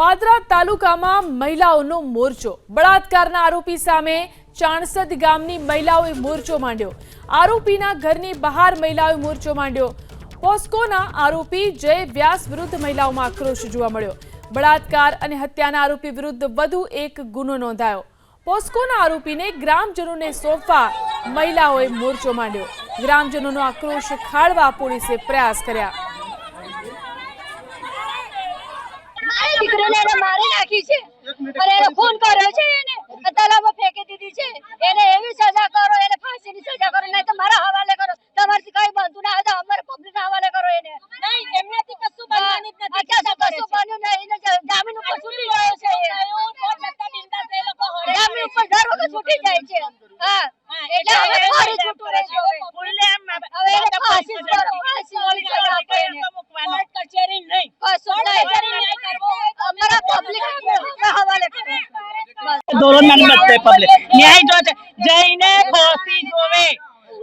પાદરા તાલુકામાં મહિલાઓનો મોરચો. બળાત્કારના આરોપી સામે ચાણસદ ગામની મહિલાઓએ મોરચો માંડ્યો. આરોપીના ઘરની બહાર મહિલાઓએ મોરચો માંડ્યો. પોસ્કોના આરોપી જય વ્યાસ વિરુદ્ધ મહિલાઓમાં આક્રોશ જોવા મળ્યો. બળાત્કાર અને હત્યાના આરોપી વિરુદ્ધ વધુ એક ગુનો નોંધાયો. પોસ્કોના આરોપીને ગ્રામજનોને સોંપવા મહિલાઓએ મોરચો માંડ્યો. ગ્રામજનોનો આક્રોશ ખાળવા પોલીસે પ્રયાસ કર્યા મારી દીકરીને એને મારી નાખી છે. અને એને ખૂન કર્યો છે એને. તલાવમાં ફેંકી દીધી છે. એને એવી સજા કરો એને ફાંસીની સજા કરો. નહીં તો મારા હવાલે કરો. તમારથી કઈ બનતું ના હતા અમારે પબ્લિક હવાલે કરો એને. નહીં એમનાથી કશું બનવાનું જ નથી કશું બન્યું નહીં. જામીન ઉપર છૂટી ગયો છે એ. જામીન ઉપર દર વખત છૂટી જાય છે. હા. એટલે હવે ફરી છૂટું રહેશે હવે. હવે એને ફાંસી જ કરો ફાંસીની સજા આપો એને. કશું નહીં અમારા પબ્લિક હવાલે કરો બસ ધોરણ બધે પબ્લિક ન્યાય જો છે. જઈને ખોસી જોવે.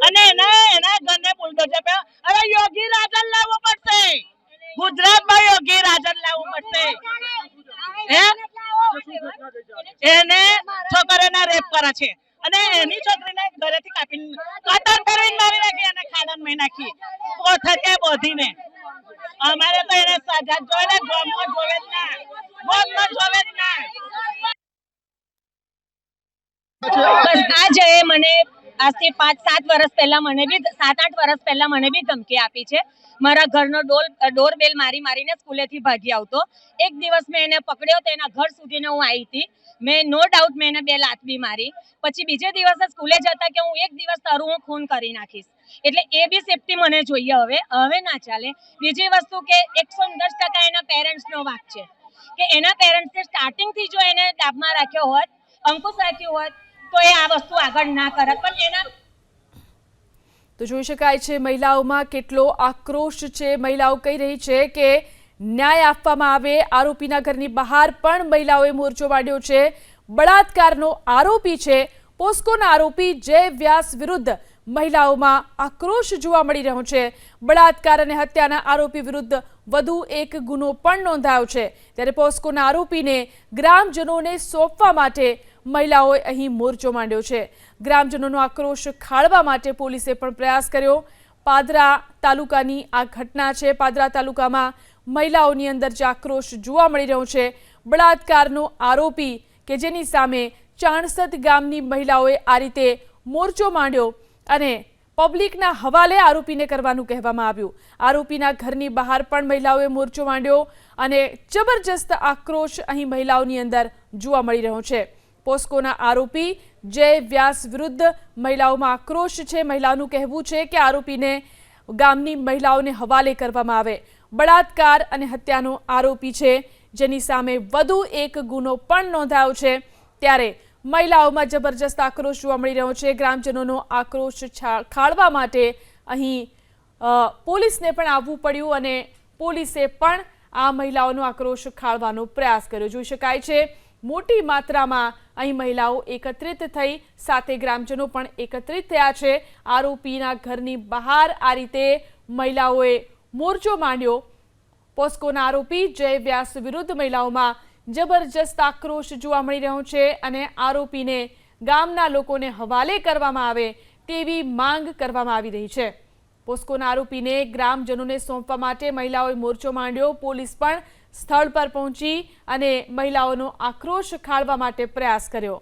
અને એના એના ઘરને બુલડોઝર પે અરે યોગી રાજન લાવવું પડશે. ગુજરાતમાં યોગી રાજન લાવવું પડશે. હે? એને છોકરીને રેપ કરે છે. અને એની છોકરીને ઘરેથી કાપી કતલ કરીને મારી નાખી અને ખાડામાં નાખી. કોથરીએ બોધીને. અમારે તો એને સજા જોઈને ને જોવે જ ના. ગામમાં જોવે જ ના. આ જયે મને આજથી પાંચ, સાત વર્ષ પહેલા મને બી, સાત, આઠ વર્ષ પહેલા મને બી ધમકી આપી છે. મારા ઘરનો ડોર બેલ મારી મારીને સ્કૂલેથી ભાગી આવતો. એક દિવસ મેં એને પકડ્યો તો એના ઘર સુધીને હું આવી હતી. મેં નો ડાઉટ મેં એને બે લાત બી મારી. પછી બીજે દિવસે સ્કૂલે જતા કે હું એક દિવસ તારું હું ખૂન કરી નાખીશ. એટલે એ બી સેફટી મને જોઈએ હવે. હવે ના ચાલે. બીજી વસ્તુ કે એકસો દસ ટકા એના પેરેન્ટ્સનો વાક છે. કે એના પેરેન્ટ્સે સ્ટાર્ટિંગથી જો એને ડાબમાં રાખ્યો હોત, અંકુશ રાખ્યો હોત તો એ આ વસ્તુ આગળ ના કરત પણ એના તો જોઈ શકાય છે મહિલાઓમાં કેટલો આક્રોશ છે. મહિલાઓ કહી રહી છે કે ન્યાય આપવામાં આવે. આરોપીના ઘરની બહાર પણ મહિલાઓએ મોરચો માંડ્યો છે. બળાત્કારનો આરોપી છે. પોસ્કોના આરોપી જય વ્યાસ વિરુદ્ધ મહિલાઓમાં આક્રોશ જોવા મળી રહ્યો છે. બળાત્કાર અને હત્યાના આરોપી વિરુદ્ધ વધુ એક ગુનો પણ નોંધાયો છે. ત્યારે પોસ્કોના આરોપીને ગ્રામજનોને સોંપવા માટે મહિલાઓએ અહીં મોરચો માંડ્યો છે. ગ્રામજનોનો આક્રોશ ખાળવા માટે પોલીસે પણ પ્રયાસ કર્યો. પાદરા તાલુકાની આ ઘટના છે. પાદરા તાલુકામાં મહિલાઓની અંદર જે આક્રોશ જોવા મળી રહ્યો છે, બળાત્કારનો આરોપી કે જેની સામે ચાણસદ ગામની મહિલાઓએ આ રીતે મોરચો માંડ્યો અને પબ્લિકના હવાલે આરોપીને કરવાનું કહેવામાં આવ્યું. આરોપીના ઘરની બહાર પણ મહિલાઓએ મોરચો માંડ્યો અને જબરજસ્ત આક્રોશ અહીં મહિલાઓની અંદર જોવા મળી રહ્યો છે. પોસ્કોના આરોપી જય વ્યાસ વિરુદ્ધ મહિલાઓમાં આક્રોશ છે. મહિલાનું કહેવું છે કે આરોપીને ગામની મહિલાઓને હવાલે કરવામાં આવે. બળાત્કાર અને હત્યાનો આરોપી છે. જેની સામે વધુ એક ગુનો પણ નોંધાયો છે. ત્યારે મહિલાઓમાં જબરજસ્ત આક્રોશ જોવા મળી રહ્યો છે. ગ્રામજનોનો આક્રોશ ખાળવા માટે અહીં પોલીસને પણ આવવું પડ્યું અને પોલીસે પણ આ મહિલાઓનો આક્રોશ ખાળવાનો પ્રયાસ કર્યો. જોઈ શકાય છે મોટી માત્રામાં અહીં મહિલાઓ એકત્રિત થઈ સાથે ગ્રામજનો પણ એકત્રિત થયા છે. આરોપીના ઘરની બહાર આ રીતે મહિલાઓએ મોરચો માંડ્યો. પોસ્કોના આરોપી જય વ્યાસ વિરુદ્ધ મહિલાઓમાં જબરજસ્ત આક્રોશ જોવા મળી રહ્યો છે અને આરોપીને ગામના લોકોને હવાલે કરવામાં આવે તેવી માંગ કરવામાં આવી રહી છે. પોસ્કોના આરોપીને ગ્રામજનોને સોંપવા માટે મહિલાઓએ મોરચો માંડ્યો. પોલીસ પણ સ્થળ પર પહોંચી અને મહિલાઓનો આક્રોશ ખાળવા માટે પ્રયાસ કર્યો.